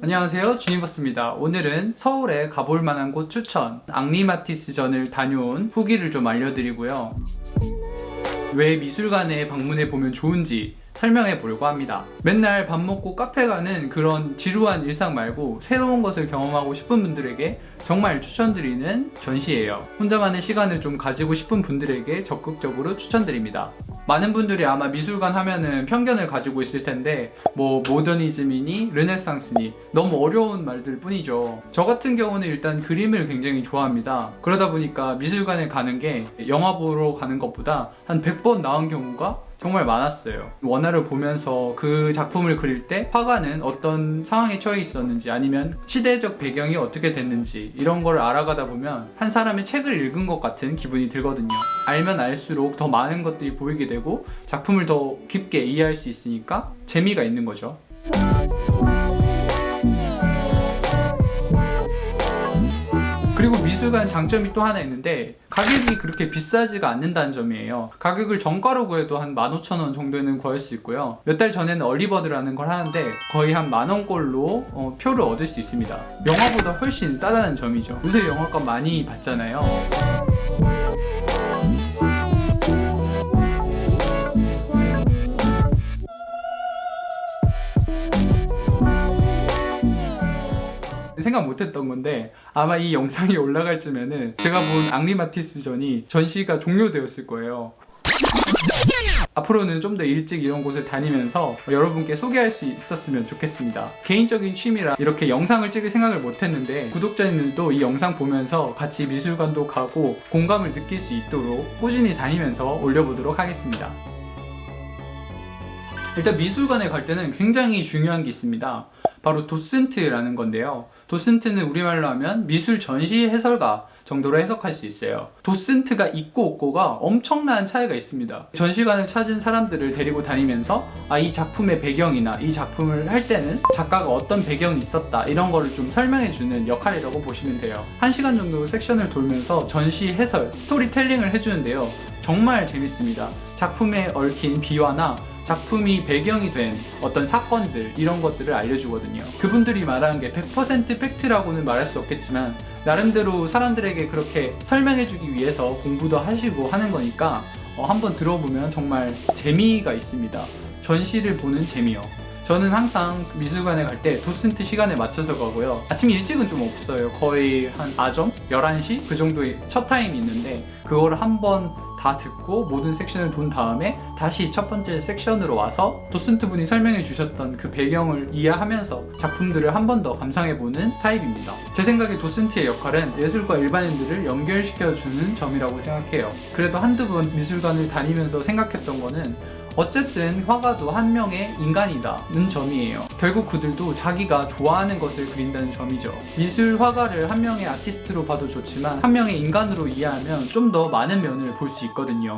안녕하세요. 주니버스입니다. 오늘은 서울에 가볼 만한 곳 추천 앙리마티스전을 다녀온 후기를 좀 알려드리고요. 왜 미술관에 방문해 보면 좋은지 설명해 보려고 합니다. 맨날 밥 먹고 카페 가는 그런 지루한 일상 말고 새로운 것을 경험하고 싶은 분들에게 정말 추천드리는 전시예요. 혼자만의 시간을 좀 가지고 싶은 분들에게 적극적으로 추천드립니다. 많은 분들이 아마 미술관 하면은 편견을 가지고 있을 텐데 뭐 모더니즘이니 르네상스니 너무 어려운 말들 뿐이죠. 저 같은 경우는 일단 그림을 굉장히 좋아합니다. 그러다 보니까 미술관에 가는 게 영화 보러 가는 것보다 한 100번 나은 경우가 정말 많았어요. 원화를 보면서 그 작품을 그릴 때 화가는 어떤 상황에 처해 있었는지 아니면 시대적 배경이 어떻게 됐는지 이런 걸 알아가다 보면 한 사람의 책을 읽은 것 같은 기분이 들거든요. 알면 알수록 더 많은 것들이 보이게 되고 작품을 더 깊게 이해할 수 있으니까 재미가 있는 거죠. 그리고 미술관 장점이 또 하나 있는데 가격이 그렇게 비싸지가 않는다는 점이에요. 가격을 정가로 구해도 한 15,000원 정도는 구할 수 있고요. 몇 달 전에는 얼리버드라는 걸 하는데 거의 한 만원꼴로 어, 표를 얻을 수 있습니다. 영화보다 훨씬 싸다는 점이죠. 요새 영화값 많이 받잖아요. 생각 못했던 건데 아마 이 영상이 올라갈 쯤에는 제가 본 앙리 마티스전이 전시가 종료되었을 거예요. 앞으로는 좀 더 일찍 이런 곳을 다니면서 여러분께 소개할 수 있었으면 좋겠습니다. 개인적인 취미라 이렇게 영상을 찍을 생각을 못했는데 구독자님들도 이 영상 보면서 같이 미술관도 가고 공감을 느낄 수 있도록 꾸준히 다니면서 올려보도록 하겠습니다. 일단 미술관에 갈 때는 굉장히 중요한 게 있습니다. 바로 도슨트라는 건데요. 도슨트는 우리말로 하면 미술 전시 해설가 정도로 해석할 수 있어요. 도슨트가 있고 없고가 엄청난 차이가 있습니다. 전시관을 찾은 사람들을 데리고 다니면서 아, 이 작품의 배경이나 이 작품을 할 때는 작가가 어떤 배경이 있었다 이런 거를 좀 설명해 주는 역할이라고 보시면 돼요. 한 시간 정도 섹션을 돌면서 전시 해설, 스토리텔링을 해주는데요. 정말 재밌습니다. 작품에 얽힌 비화나 작품이 배경이 된 어떤 사건들 이런 것들을 알려주거든요. 그분들이 말하는 게100% 팩트라고는 말할 수 없겠지만 나름대로 사람들에게 그렇게 설명해주기 위해서 공부도 하시고 하는 거니까 어, 한번 들어보면 정말 재미가 있습니다. 전시를 보는 재미요. 저는 항상 미술관에 갈 때 도슨트 시간에 맞춰서 가고요. 아침 일찍은 좀 없어요. 거의 한 아점? 11시? 그 정도의 첫 타임이 있는데 그거를 한번 다 듣고 모든 섹션을 본 다음에 다시 첫 번째 섹션으로 와서 도슨트 분이 설명해 주셨던 그 배경을 이해하면서 작품들을 한 번 더 감상해보는 타입입니다. 제 생각에 도슨트의 역할은 예술과 일반인들을 연결시켜주는 점이라고 생각해요. 그래도 한두 번 미술관을 다니면서 생각했던 거는 어쨌든 화가도 한 명의 인간이다는 점이에요. 결국 그들도 자기가 좋아하는 것을 그린다는 점이죠. 미술 화가를 한 명의 아티스트로 봐도 좋지만 한 명의 인간으로 이해하면 좀 더 많은 면을 볼 수 있거든요.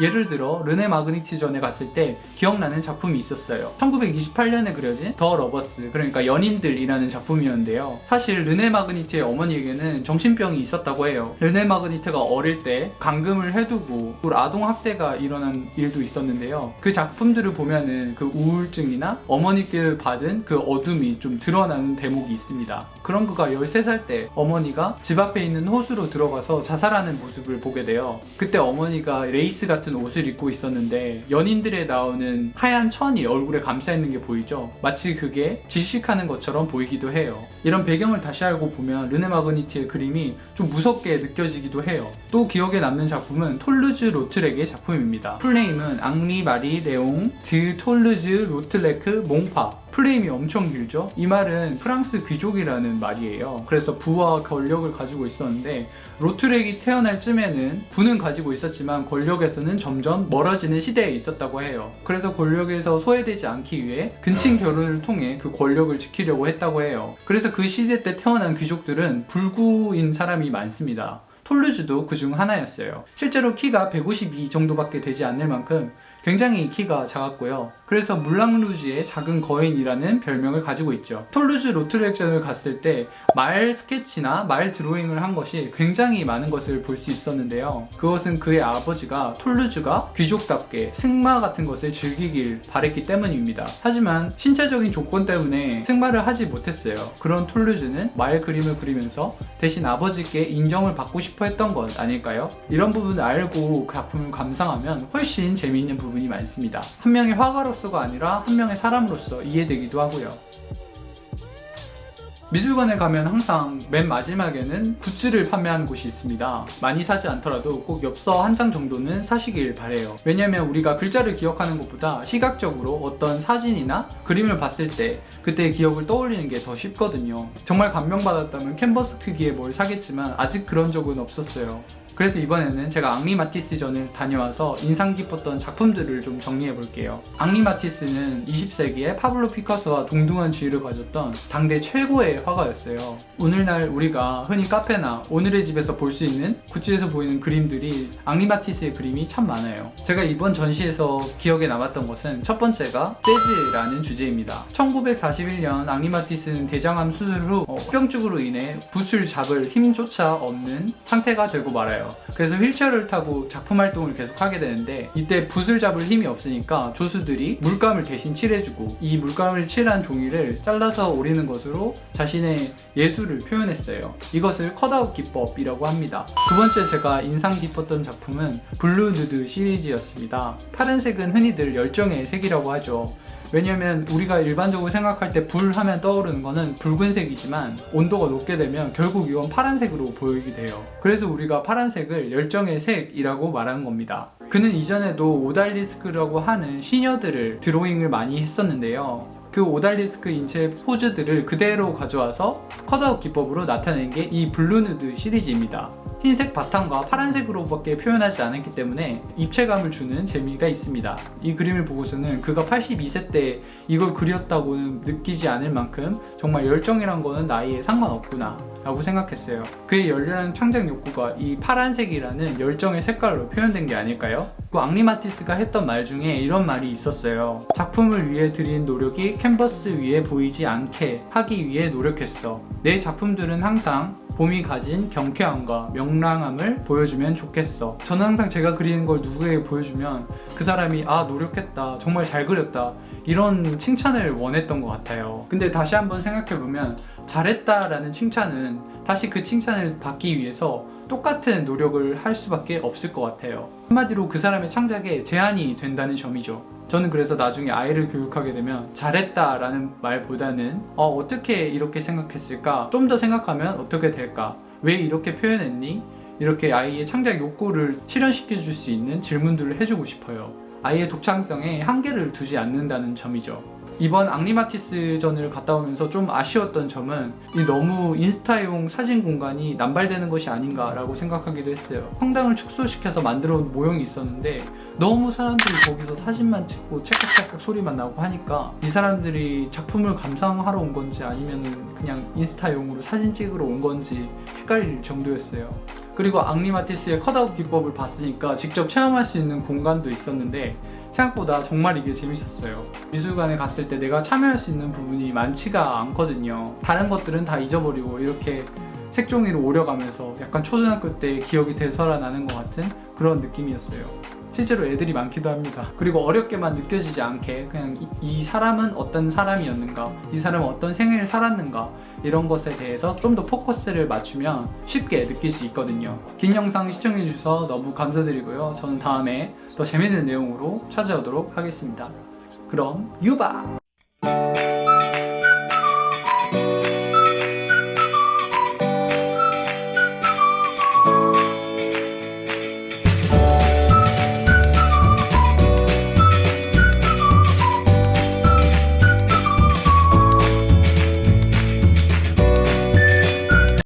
예를 들어 르네 마그니티전에 갔을 때 기억나는 작품이 있었어요. 1928년에 그려진 더 러버스 그러니까 연인들이라는 작품이었는데요. 사실 르네 마그니티의 어머니에게는 정신병이 있었다고 해요. 르네 마그니트가 어릴 때 감금을 해두고 아동 학대가 일어난 일도 있었는데요. 그 작품들을 보면은 그 우울증이나 어머니께 받은 그 어둠이 좀 드러나는 대목이 있습니다. 그런 그가 13살 때 어머니가 집 앞에 있는 호수로 들어가서 자살하는 모습을 보게 돼요. 그때 어머니가 레이스 같은 옷을 입고 있었는데 연인들에 나오는 하얀 천이 얼굴에 감싸 있는 게 보이죠? 마치 그게 질식하는 것처럼 보이기도 해요. 이런 배경을 다시 알고 보면 르네 마그니티의 그림이 좀 무섭게 느껴지기도 해요. 또 기억에 남는 작품은 톨루즈 로트렉의 작품입니다. 플레임은 앙리 마리 레옹 드 톨루즈 로트레크 몽파 플레임이 엄청 길죠? 이 말은 프랑스 귀족이라는 말이에요. 그래서 부와 권력을 가지고 있었는데 로트렉이 태어날 쯤에는 부는 가지고 있었지만 권력에서는 점점 멀어지는 시대에 있었다고 해요. 그래서 권력에서 소외되지 않기 위해 근친 결혼을 통해 그 권력을 지키려고 했다고 해요. 그래서 그 시대 때 태어난 귀족들은 불구인 사람이 많습니다. 톨루즈도 그 중 하나였어요. 실제로 키가 152 정도밖에 되지 않을 만큼 굉장히 키가 작았고요. 그래서 물랑루즈의 작은 거인이라는 별명을 가지고 있죠. 톨루즈 로트렉션을 갔을 때 말 스케치나 말 드로잉을 한 것이 굉장히 많은 것을 볼 수 있었는데요. 그것은 그의 아버지가 톨루즈가 귀족답게 승마 같은 것을 즐기길 바랬기 때문입니다. 하지만 신체적인 조건 때문에 승마를 하지 못했어요. 그런 톨루즈는 말 그림을 그리면서 대신 아버지께 인정을 받고 싶어 했던 것 아닐까요? 이런 부분을 알고 그 작품을 감상하면 훨씬 재미있는 부분이 많습니다. 한 명의 화가로서 가 아니라 한 명의 사람으로서 이해되기도 하고요. 미술관에 가면 항상 맨 마지막에는 굿즈를 판매하는 곳이 있습니다. 많이 사지 않더라도 꼭 엽서 한 장 정도는 사시길 바래요. 왜냐면 우리가 글자를 기억하는 것보다 시각적으로 어떤 사진이나 그림을 봤을 때 그때의 기억을 떠올리는 게 더 쉽거든요. 정말 감명받았다면 캔버스 크기의 뭘 사겠지만 아직 그런 적은 없었어요. 그래서 이번에는 제가 앙리 마티스전을 다녀와서 인상 깊었던 작품들을 좀 정리해 볼게요. 앙리 마티스는 20세기에 파블로 피카소와 동등한 지위를 가졌던 당대 최고의 화가였어요. 오늘날 우리가 흔히 카페나 오늘의 집에서 볼 수 있는 굿즈에서 보이는 그림들이 앙리 마티스의 그림이 참 많아요. 제가 이번 전시에서 기억에 남았던 것은 첫 번째가 재즈라는 주제입니다. 1941년 앙리 마티스는 대장암 수술 후 어, 합병증으로 인해 붓을 잡을 힘조차 없는 상태가 되고 말아요. 그래서 휠체어를 타고 작품 활동을 계속 하게 되는데 이때 붓을 잡을 힘이 없으니까 조수들이 물감을 대신 칠해주고 이 물감을 칠한 종이를 잘라서 오리는 것으로 자신의 예술을 표현했어요. 이것을 컷아웃 기법이라고 합니다. 두 번째 제가 인상 깊었던 작품은 블루 누드 시리즈였습니다. 파란색은 흔히들 열정의 색이라고 하죠. 왜냐면 우리가 일반적으로 생각할 때 불 하면 떠오르는 거는 붉은색이지만 온도가 높게 되면 결국 이건 파란색으로 보이게 돼요. 그래서 우리가 파란색을 열정의 색이라고 말하는 겁니다. 그는 이전에도 오달리스크라고 하는 시녀들을 드로잉을 많이 했었는데요. 그 오달리스크 인체의 포즈들을 그대로 가져와서 컷아웃 기법으로 나타낸 게 이 블루누드 시리즈입니다. 흰색 바탕과 파란색으로밖에 표현하지 않았기 때문에 입체감을 주는 재미가 있습니다. 이 그림을 보고서는 그가 82세 때 이걸 그렸다고는 느끼지 않을 만큼 정말 열정이란 거는 나이에 상관없구나 라고 생각했어요. 그의 열렬한 창작 욕구가 이 파란색이라는 열정의 색깔로 표현된 게 아닐까요? 그 앙리 마티스가 했던 말 중에 이런 말이 있었어요. 작품을 위해 들인 노력이 캔버스 위에 보이지 않게 하기 위해 노력했어. 내 작품들은 항상 봄이 가진 경쾌함과 명랑함을 보여주면 좋겠어. 저는 항상 제가 그리는 걸 누구에게 보여주면 그 사람이 아 노력했다 정말 잘 그렸다 이런 칭찬을 원했던 것 같아요. 근데 다시 한번 생각해보면 잘했다라는 칭찬은 다시 그 칭찬을 받기 위해서 똑같은 노력을 할 수밖에 없을 것 같아요. 한마디로 그 사람의 창작에 제한이 된다는 점이죠. 저는 그래서 나중에 아이를 교육하게 되면 잘했다라는 말보다는 어, 어떻게 이렇게 생각했을까? 좀 더 생각하면 어떻게 될까? 왜 이렇게 표현했니? 이렇게 아이의 창작 욕구를 실현시켜 줄 수 있는 질문들을 해주고 싶어요. 아이의 독창성에 한계를 두지 않는다는 점이죠. 이번 앙리마티스전을 갔다 오면서 좀 아쉬웠던 점은 이 너무 인스타용 사진 공간이 남발되는 것이 아닌가라고 생각하기도 했어요. 성당을 축소시켜서 만들어 온 모형이 있었는데 너무 사람들이 거기서 사진만 찍고 찰칵찰칵 소리만 나고 하니까 이 사람들이 작품을 감상하러 온 건지 아니면 그냥 인스타용으로 사진 찍으러 온 건지 헷갈릴 정도였어요. 그리고 앙리마티스의 컷아웃 기법을 봤으니까 직접 체험할 수 있는 공간도 있었는데 생각보다 정말 이게 재밌었어요. 미술관에 갔을 때 내가 참여할 수 있는 부분이 많지가 않거든요. 다른 것들은 다 잊어버리고 이렇게 색종이로 오려가면서 약간 초등학교 때 기억이 되살아나는 것 같은 그런 느낌이었어요. 실제로 애들이 많기도 합니다. 그리고 어렵게만 느껴지지 않게 그냥 이, 이 사람은 어떤 사람이었는가, 이 사람은 어떤 생애를 살았는가 이런 것에 대해서 좀 더 포커스를 맞추면 쉽게 느낄 수 있거든요. 긴 영상 시청해주셔서 너무 감사드리고요. 저는 다음에 더 재밌는 내용으로 찾아오도록 하겠습니다. 그럼 유바!